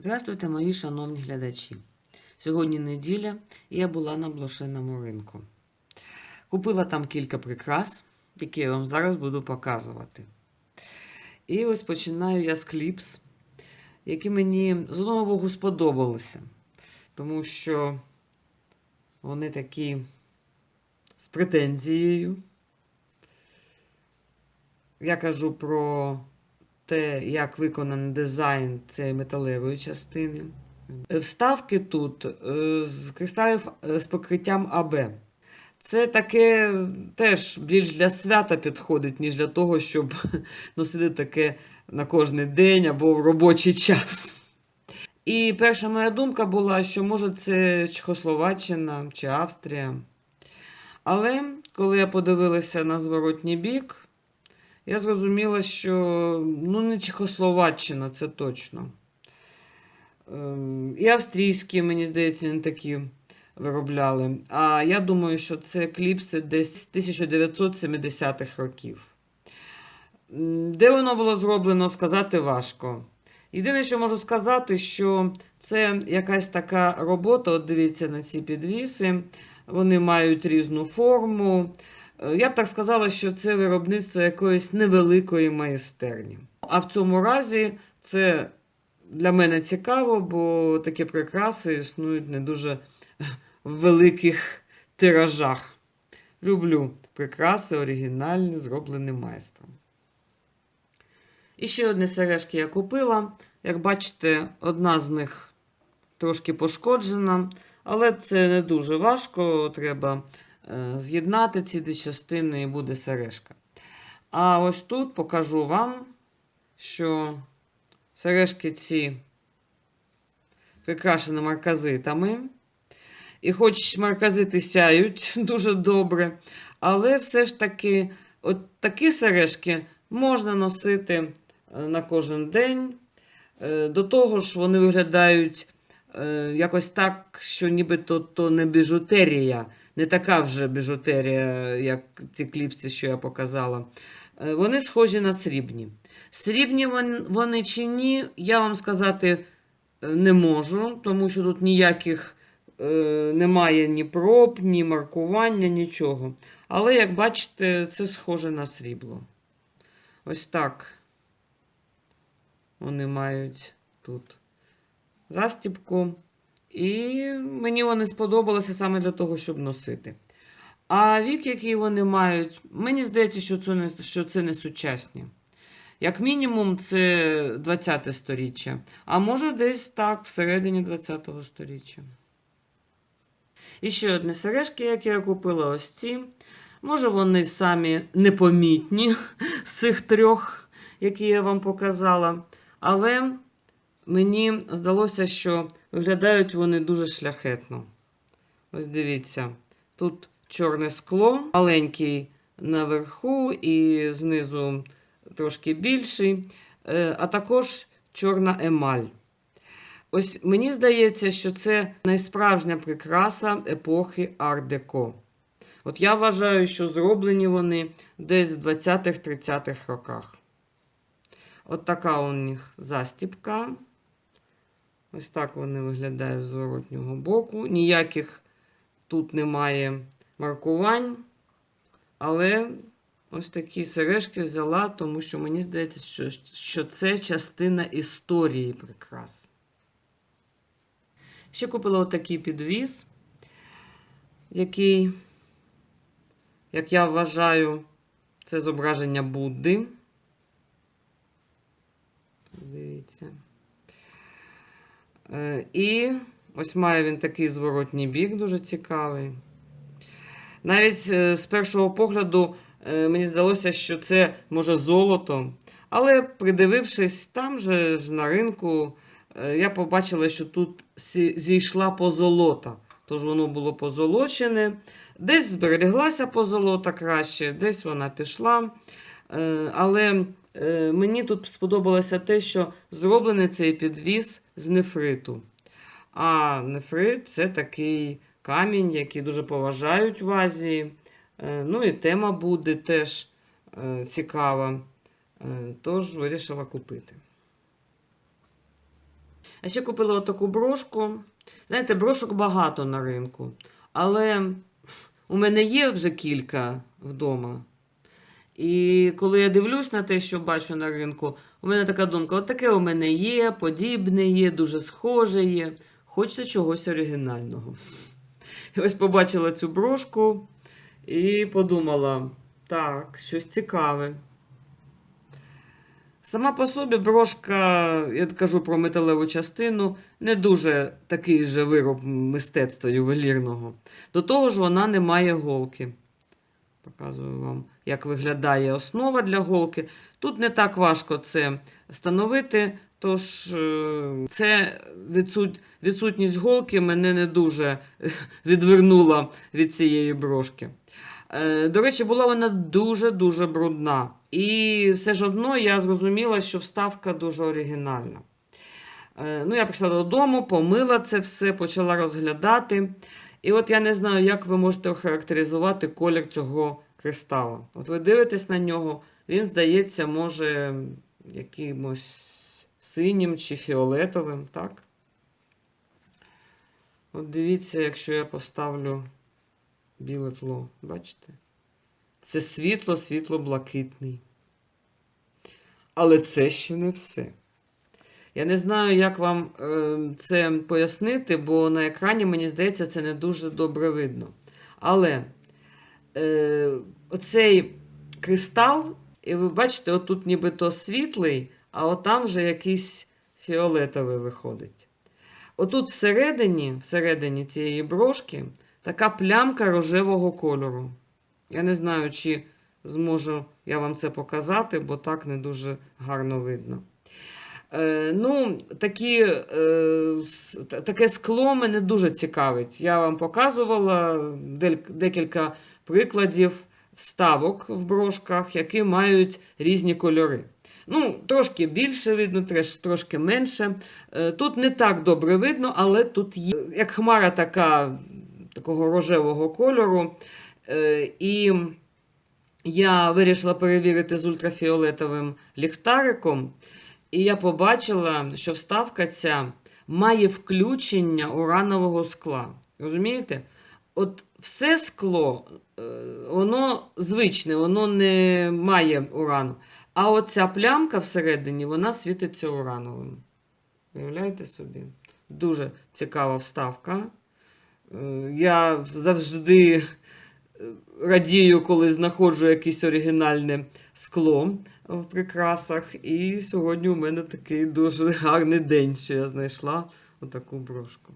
Здравствуйте, мої шановні глядачі. Сьогодні неділя, і я була на блошиному ринку. Купила там кілька прикрас, які я вам зараз буду показувати. І ось починаю я з кліпс, які мені з одного боку сподобалися, тому що вони такі з претензією. Я кажу про те, як виконаний дизайн цієї металевої частини. Вставки тут е, з кристалів е, з покриттям АБ. Це таке теж більш для свята підходить, ніж для того, щоб носити таке на кожний день або в робочий час. І перша моя думка була, що може це Чехословаччина чи Австрія. Але коли я подивилася на зворотній бік, я зрозуміла, що ну, не Чехословаччина, це точно. Ем, І австрійські, мені здається, не такі виробляли. А я думаю, що це кліпси десь з 1970-х років. Де воно було зроблено, сказати важко. Єдине, що можу сказати, що це якась така робота, от дивіться на ці підвіси, вони мають різну форму. Е, Я б так сказала, що це виробництво якоїсь невеликої майстерні. А в цьому разі це для мене цікаво, бо такі прикраси існують не дуже в великих тиражах. Люблю прикраси оригінальні, зроблені майстром. І ще одні сережки я купила. Як бачите, одна з них трошки пошкоджена, але це не дуже важко. Треба з'єднати ці дві частини і буде сережка. А ось тут покажу вам, що сережки ці прикрашені марказитами. І хоч марказити сяють дуже добре, але все ж таки, от такі сережки можна носити е, на кожен день. Е, До того ж, вони виглядають е, якось так, що нібито то не біжутерія, не така вже біжутерія, як ті кліпси, що я показала. Е, Вони схожі на срібні. Срібні вони чи ні, я вам сказати е, не можу, тому що тут ніяких е, немає ні проб, ні маркування, нічого. Але, як бачите, це схоже на срібло. Ось так. Вони мають тут застібку. І мені вони сподобалися саме для того, щоб носити. А вік, який вони мають, мені здається, що це не, що це не сучасні. Як мінімум, це 20 сторіччя, а може десь так, всередині 20-го сторіччя. І ще одні сережки, які я купила ось ці. Може, вони самі непомітні з цих трьох, які я вам показала. Але мені здалося, що виглядають вони дуже шляхетно. Ось дивіться, тут чорне скло, маленький наверху і знизу трошки більший, е, а також чорна емаль. Ось мені здається, що це найсправжня прикраса епохи Ар-Деко. От я вважаю, що зроблені вони десь в 20-30-х роках. От така у них застіпка. Ось так вони виглядають з зворотнього боку. Ніяких тут немає маркувань. Але ось такі сережки взяла, тому що мені здається, що, що це частина історії прикрас. Ще купила отакий підвіз, який, як я вважаю, це зображення Будди. Дивіться. Е, І ось має він такий зворотній бік, дуже цікавий. Навіть е, з першого погляду е, мені здалося, що це може золото. Але придивившись там же ж на ринку, я побачила, що тут зійшла позолота. Тож воно було позолочене. Десь збереглася позолота краще, десь вона пішла. Але мені тут сподобалося те, що зроблений цей підвіз з нефриту. А нефрит це такий камінь, який дуже поважають в Азії. Е, Ну і тема буде теж е, цікава. Е, Тож вирішила купити. Я ще купила отаку брошку. Знаєте, брошок багато на ринку. Але у мене є вже кілька вдома. І коли я дивлюсь на те, що бачу на ринку, у мене така думка: от таке у мене є, подібне є, дуже схоже є. Хочеться чогось оригінального. І ось побачила цю брошку і подумала: так, щось цікаве. Сама по собі брошка, я кажу про металеву частину, не дуже такий же вироб мистецтва ювелірного. До того ж, вона не має голки. Показую вам, як виглядає основа для голки. Тут не так важко це встановити, тож е, це відсутність голки мене не дуже відвернула від цієї брошки. Е, До речі, була вона дуже-дуже брудна. І все ж одно я зрозуміла, що вставка дуже оригінальна. Е, Ну, я прийшла додому, помила це все, почала розглядати. І от я не знаю, як ви можете охарактеризувати колір цього кристала. От ви дивитесь на нього, він здається, може якимось синім чи фіолетовим, так? От дивіться, якщо я поставлю біле тло, бачите? Це світло, світло-блакитний. Але це ще не все. Я не знаю, як вам е, це пояснити, бо на екрані, мені здається, це не дуже добре видно. Але е, оцей кристал, і ви бачите, отут нібито світлий, а отам вже якийсь фіолетовий виходить. Отут всередині, всередині цієї брошки така плямка рожевого кольору. Я не знаю, чи зможу я вам це показати, бо так не дуже гарно видно. Е, ну, такі, е, таке скло мене дуже цікавить. Я вам показувала декілька прикладів вставок в брошках, які мають різні кольори. Ну, трошки більше видно, трошки менше. Е, Тут не так добре видно, але тут є як хмара така, такого рожевого кольору. І я вирішила перевірити з ультрафіолетовим ліхтариком. І я побачила, що вставка ця має включення уранового скла. Розумієте? От все скло, е, воно звичне, воно не має урану. А от ця плямка всередині, вона світиться урановим. Уявляєте собі? Дуже цікава вставка. Е, Я завжди радію, коли знаходжу якесь оригінальне скло в прикрасах. І сьогодні у мене такий дуже гарний день, що я знайшла отаку брошку.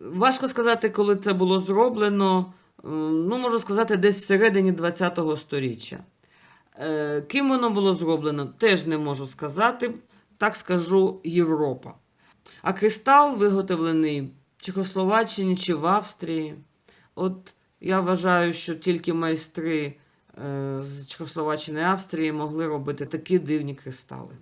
Важко сказати, коли це було зроблено. Ну, можу сказати, десь всередині ХХ століття. Е, Ким воно було зроблено, теж не можу сказати. Так скажу Європа. А кристал виготовлений в Чехословаччині чи в Австрії. От я вважаю, що тільки майстри е, з Чехословаччини і Австрії могли робити такі дивні кристали.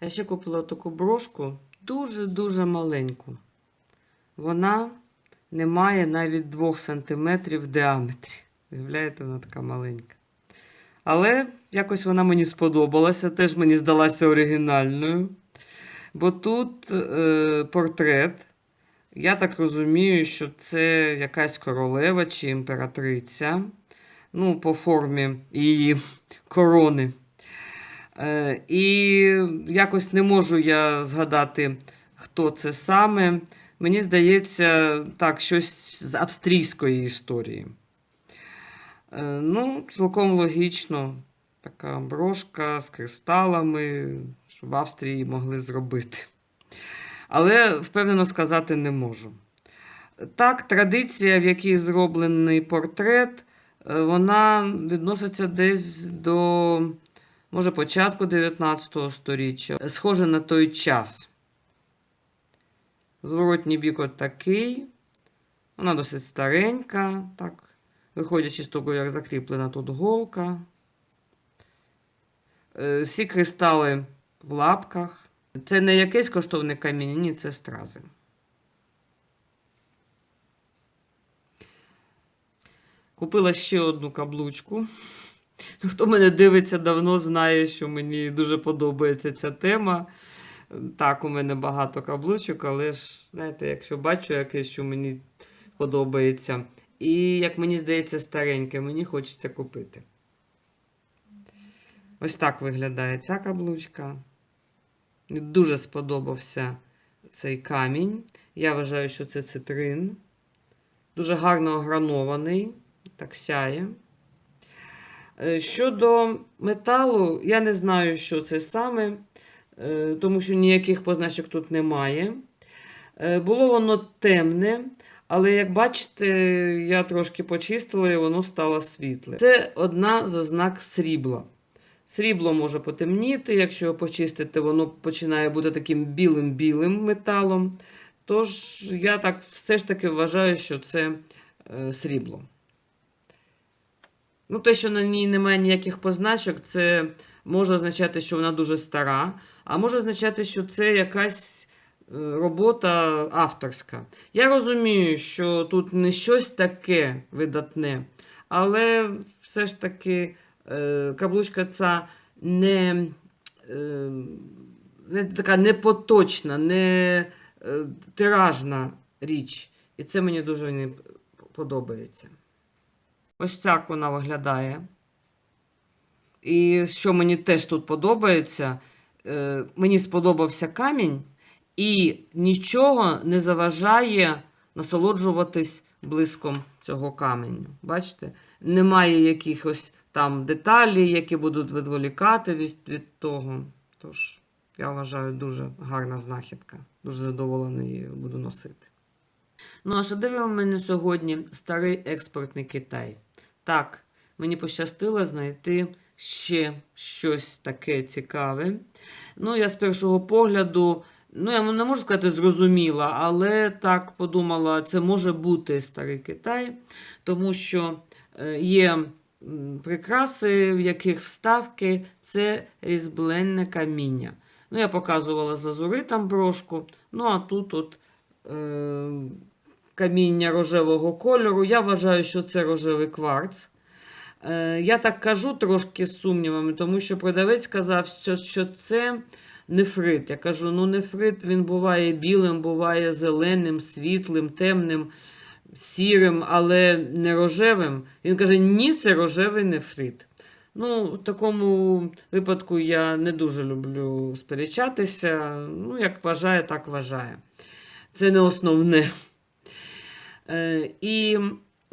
Я ще купила таку брошку дуже-дуже маленьку. Вона не має навіть 2 см в діаметрі. Уявляєте, вона така маленька. Але якось вона мені сподобалася, теж мені здалася оригінальною. Бо тут е, портрет. Я так розумію, що це якась королева чи імператриця. Ну, по формі її корони. Е, і якось не можу я згадати, хто це саме. Мені здається, так, щось з австрійської історії. Е, ну, цілком логічно. Така брошка з кристалами, що в Австрії могли зробити. Але впевнено сказати не можу. Так, традиція, в якій зроблений портрет, е, вона відноситься десь до, може, початку 19 століття. Схоже на той час. Зворотній бік от такий. Вона досить старенька, так, виходячи з того, як закріплена тут голка. Е, Всі кристали в лапках. Це не якесь коштовне каміння, ні, це стрази. Купила ще одну каблучку. Хто мене дивиться давно, знає, що мені дуже подобається ця тема. Так, у мене багато каблучок, але ж, знаєте, якщо бачу якесь, що мені подобається, і як мені здається, стареньке, мені хочеться купити. Ось так виглядає ця каблучка. Дуже сподобався цей камінь. Я вважаю, що це цитрин. Дуже гарно огранований, так сяє. Е, Щодо металу, я не знаю, що це саме, е, тому що ніяких позначок тут немає. Е, Було воно темне, але як бачите, я трошки почистила і воно стало світле. Це одна з ознак срібла. Срібло може потемніти, якщо його почистити, воно починає бути таким білим-білим металом. Тож я так все ж таки вважаю, що це е, срібло. Ну, те, що на ній немає ніяких позначок, це може означати, що вона дуже стара, а може означати, що це якась е, робота авторська. Я розумію, що тут не щось таке видатне, але все ж таки каблучка ця не, е, не така непоточна, не е, тиражна річ. І це мені дуже мені подобається. Ось так вона виглядає. І що мені теж тут подобається, е, мені сподобався камінь, і нічого не заважає насолоджуватись блиском цього каменю. Бачите? Немає якихось там деталей, які будуть відволікати від, від того. Тож, я вважаю, дуже гарна знахідка. Дуже задоволений її буду носити. Ну, а шедевр у мене сьогодні старий експортний Китай. Так, мені пощастило знайти ще щось таке цікаве. Ну, я з першого погляду, ну, я не можу сказати, зрозуміла, але так подумала, це може бути старий Китай, тому що е, є прикраси, в яких вставки це різьбленне каміння. Ну, я показувала з лазуритом брошку, ну а тут от. Е, каміння рожевого кольору. Я вважаю, що це рожевий кварц. Е, Я так кажу трошки з сумнівами, тому що продавець сказав, що, що це нефрит. Я кажу, ну нефрит він буває білим, буває зеленим, світлим, темним, сірим, але не рожевим. Він каже, ні, це рожевий нефрит. Ну, в такому випадку я не дуже люблю сперечатися. Ну, як вважає, так вважає. Це не основне. Е, І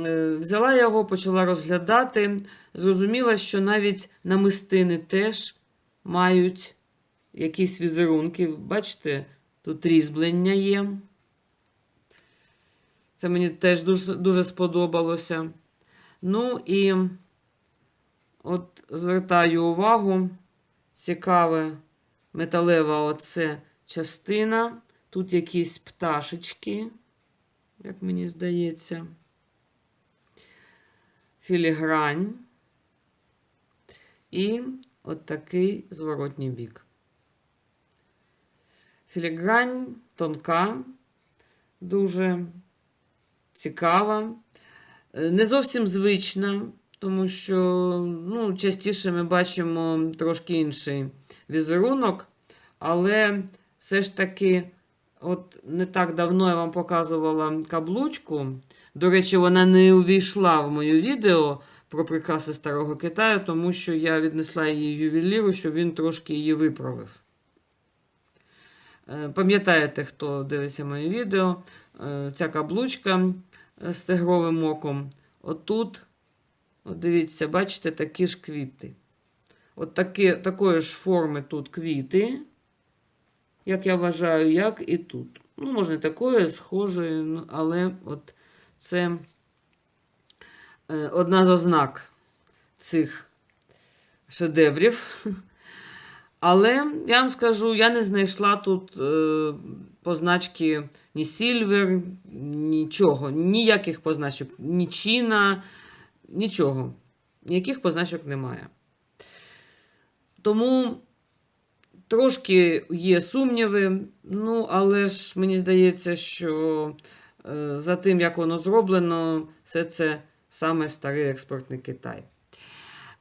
е, взяла його, почала розглядати. Зрозуміла, що навіть намистини теж мають якісь візерунки. Бачите, тут різьблення є. Це мені теж дуже, дуже сподобалося. Ну і от звертаю увагу, цікаве металева оце частина. Тут якісь пташечки як мені здається, філігрань і от такий зворотній бік. Філігрань тонка, дуже цікава, Е, не зовсім звична, тому що ну, частіше ми бачимо трошки інший візерунок, але все ж таки. От не так давно я вам показувала каблучку. До речі, вона не увійшла в моє відео про прикраси Старого Китаю, тому що я віднесла її ювеліру, щоб він трошки її виправив. Е, Пам'ятаєте, хто дивиться моє відео? Е, Ця каблучка е, з тигровим оком. Отут, от дивіться, бачите, такі ж квіти. От такі, такої ж форми тут квіти як я вважаю, як і тут. Ну, може, не такої схожої, ну, але от це е, одна з ознак цих шедеврів. Але я вам скажу, я не знайшла тут е, позначки ні сільвер, нічого, ніяких позначок, ні чина, нічого. Ніяких позначок немає. Тому. Трошки є сумніви, ну, але ж мені здається, що е, за тим, як воно зроблено, все це саме старий експортний Китай.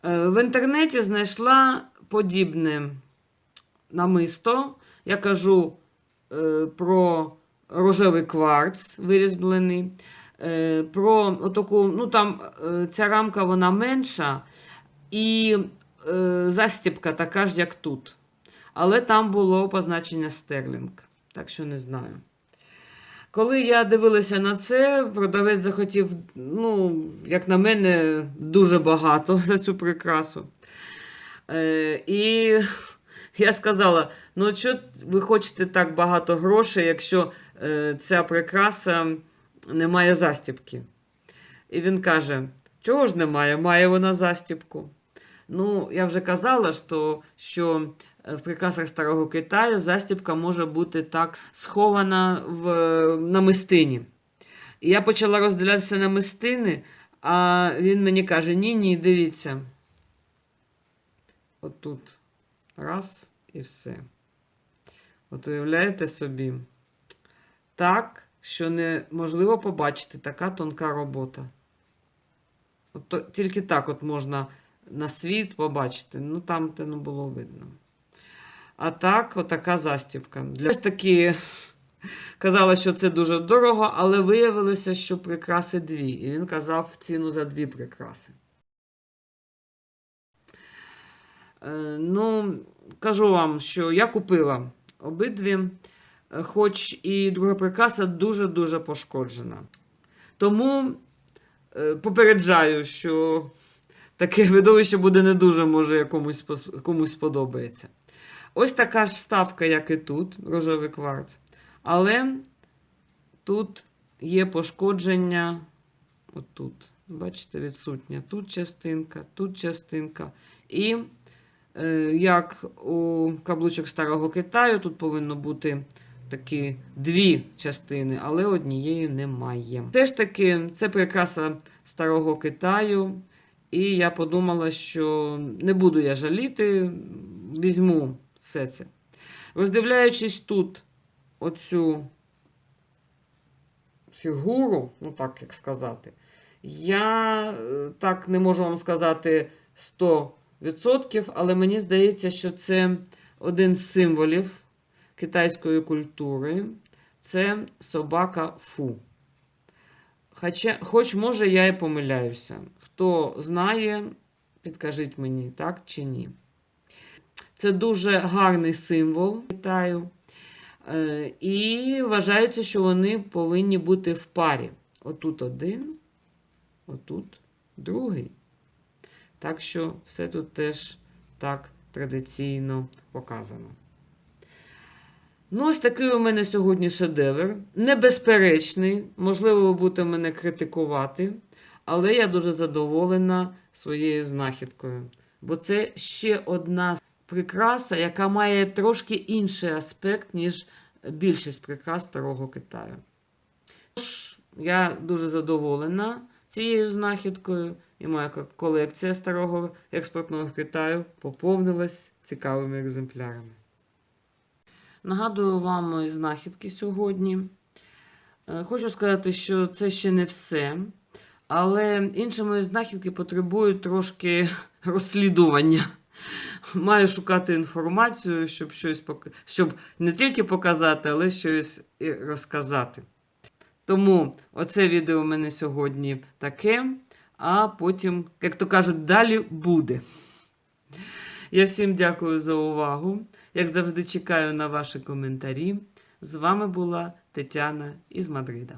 Е, в інтернеті знайшла подібне намисто я кажу е, про рожевий кварц вирізблений, е, про отаку, ну там е, ця рамка вона менша, і е, застібка така ж, як тут. Але там було позначення стерлінг, так що не знаю. Коли я дивилася на це, продавець захотів, ну, як на мене, дуже багато за цю прикрасу. Е, і я сказала: ну, що ви хочете так багато грошей, якщо е, ця прикраса не має застібки? І він каже: чого ж немає? Має вона застібку. Ну, я вже казала, що, що е, в прикрасах старого Китаю застібка може бути так схована в намистині. І я почала розділятися намистини, а він мені каже: ні, ні, дивіться. Отут. Раз і все. От уявляєте собі? Так, що неможливо побачити така тонка робота. От то, тільки так от можна на світ побачити. Ну, там те не було видно. А так, отака застібка. Для ось такі казала, що це дуже дорого, але виявилося, що прикраси дві. І він казав ціну за дві прикраси. Е, Ну, кажу вам, що я купила обидві, е, хоч і друга прикраса дуже-дуже пошкоджена. Тому е, попереджаю, що таке видовище буде не дуже, може, якомусь комусь сподобається. Ось така ж вставка, як і тут, рожевий кварц. Але тут є пошкодження. Отут. Бачите, відсутня тут частинка, тут частинка. І е, як у каблучок старого Китаю, тут повинно бути такі дві частини, але однієї немає. Все ж таки, це прикраса старого Китаю. І я подумала, що не буду я жаліти, візьму все це. Роздивляючись тут оцю фігуру, ну так як сказати, я е, так не можу вам сказати 100%, але мені здається, що це один з символів китайської культури. Це собака Фу. Хоча, хоч, може, я і помиляюся. Хто знає, підкажіть мені, так чи ні. Це дуже гарний символ Китаю. Е, І вважається, що вони повинні бути в парі. Отут один, отут другий. Так що все тут теж так традиційно показано. Ну, ось такий у мене сьогодні шедевр. Небезперечний, можливо, ви будете мене критикувати, але я дуже задоволена своєю знахідкою. Бо це ще одна прикраса, яка має трошки інший аспект, ніж більшість прикрас старого Китаю. Тож, я дуже задоволена цією знахідкою, і моя колекція старого експортного Китаю поповнилась цікавими екземплярами. Нагадую вам мої знахідки сьогодні. Е, Хочу сказати, що це ще не все. Але інші мої знахідки потребують трошки розслідування. Маю шукати інформацію, щоб щось щоб не тільки показати, але щось і розказати. Тому оце відео у мене сьогодні таке, а потім, як то кажуть, далі буде. Я всім дякую за увагу. Як завжди, чекаю на ваші коментарі. З вами була Тетяна із Мадрида.